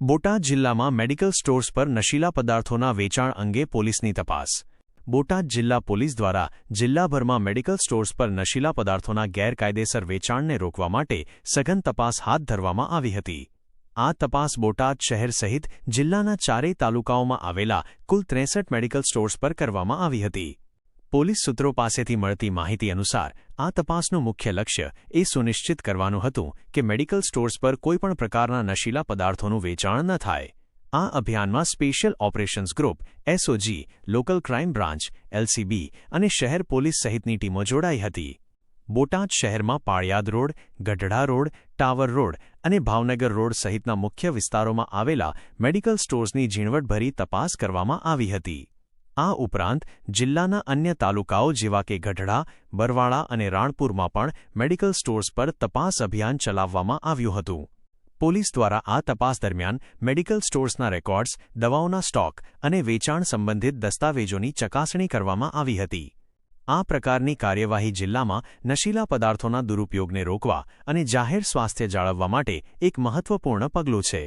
બોટાદ જિલ્લામાં medical stores પર નશીલા પદાર્થોના વેચાણ અંગે પોલીસની તપાસ. બોટાદ જિલ્લા પોલીસ દ્વારા જિલ્લાભરમાં મેડિકલ સ્ટોર્સ પર નશીલા પદાર્થોના ગેરકાયદેસર વેચાણને રોકવા માટે સઘન તપાસ હાથ ધરવામાં આવી હતી. આ તપાસ બોટાદ શહેર સહિત જિલ્લાના ચારેય તાલુકાઓમાં આવેલા કુલ ત્રેસઠ મેડિકલ સ્ટોર્સ પર કરવામાં આવી હતી. પોલીસ સૂત્રો પાસેથી મળતી માહિતી અનુસાર, આ તપાસનું મુખ્ય લક્ષ્ય એ સુનિશ્ચિત કરવાનું હતું કે મેડિકલ સ્ટોર્સ પર કોઈપણ પ્રકારના નશીલા પદાર્થોનું વેચાણ ન થાય. આ અભિયાનમાં special operations group, SOG, local crime branch, LCB અને શહેર પોલીસ સહિતની ટીમો જોડાઈ હતી. બોટાદ શહેરમાં Paliyad road, Gadhada road, tower road અને ભાવનગર રોડ સહિતના મુખ્ય વિસ્તારોમાં આવેલા મેડિકલ સ્ટોર્સની ઝીણવટભરી તપાસ કરવામાં આવી હતી. આ ઉપરાંત જિલ્લાના અન્ય તાલુકાઓ જેવા કે ગઢડા, બરવાળા અને રાણપુરમાં પણ મેડિકલ સ્ટોર્સ પર તપાસ અભિયાન ચલાવવામાં આવ્યું હતું. પોલીસ દ્વારા આ તપાસ દરમિયાન મેડિકલ સ્ટોર્સના રેકોર્ડ્સ, દવાઓના સ્ટોક અને વેચાણ સંબંધિત દસ્તાવેજોની ચકાસણી કરવામાં આવી હતી. આ પ્રકારની કાર્યવાહી જિલ્લામાં નશીલા પદાર્થોના દુરુપયોગને રોકવા અને જાહેર સ્વાસ્થ્ય જાળવવા માટે એક મહત્વપૂર્ણ પગલું છે.